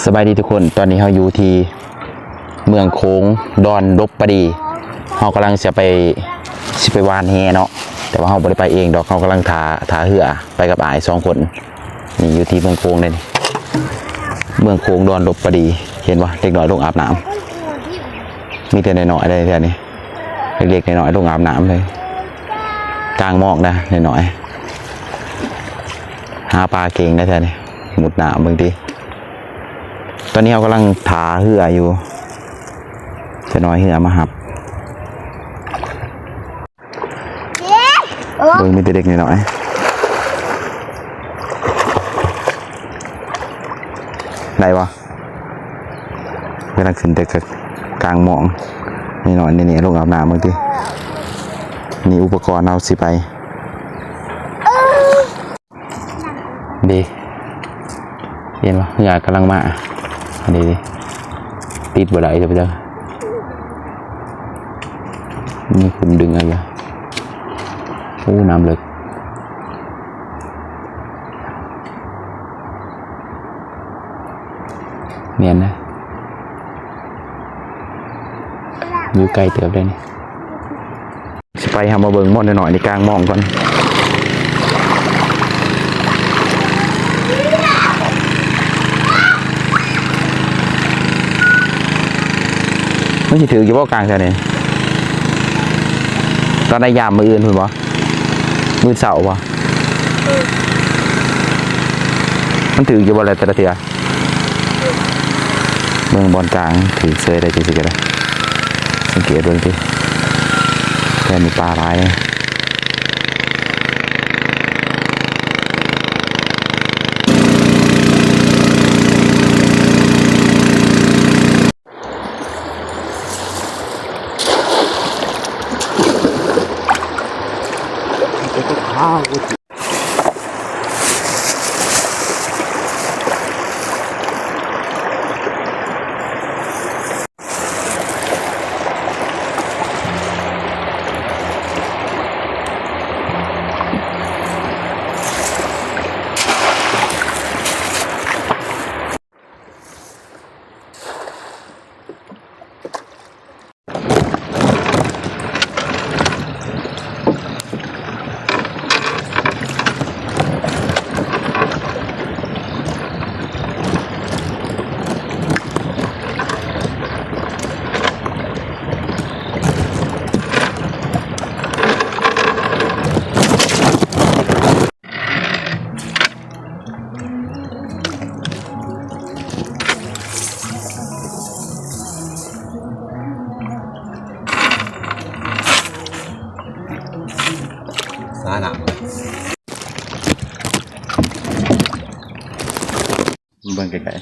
สบายดีทุกคน ตอนนี้เราอยู่ที่เมืองโค้งดอนลบปดีเรากำลังจะไปสิไปวานแฮเนาะ แต่ว่าเราไม่ได้ไปเองดอกเรากำลังถาถาเหือไปกับอายสองคน นี่อยู่ที่เมืองโค้งเลยนี่เมืองโค้งดอนลบปดี เห็นว่าเด็กน้อยลงอาบน้ำมีแต่น้อยๆเลยแค่นี้เล็กๆน้อยๆลงอาบน้ำเลยกลางมอกนะน้อยๆหาปลาเก่งนะแค่นี้หมุดหนามบางที ตอนนี้เรากำลังถาเหืออยู่จะน้อยเหือมาหับเบิ่งมีแต่เด็กน้อยได้ปะกำลังขึ้นแต่กลางหมองนี่หน่อยนี่นี่ลงอาบน้ำบางทีนี่อุปกรณ์เราสิไป ดีเห็นปะเหือกำลังมา อันนี้ติดบ่ได้จะไปเจอนี่คุณดึงอะไรอยู่โอ้น้ำเลึกเนียนนะอยู่ไกลเติบได้นี่สิไปหามาเบิ่งหมดหน่อยๆในกลางมองก่อน ไม่ใช่ถืออยู่บ่กลางแค่นี้ตอนได้ยามมืออื่นคุณบ่มือเสาบ่มันถืออยู่บ่อะไรแต่ละเทียเมืองบอลกลางถือเซยได้จริงๆเลยสังเกตดูสิแค่มีปลาร้าย เลย สาหนังเบิ่งไกล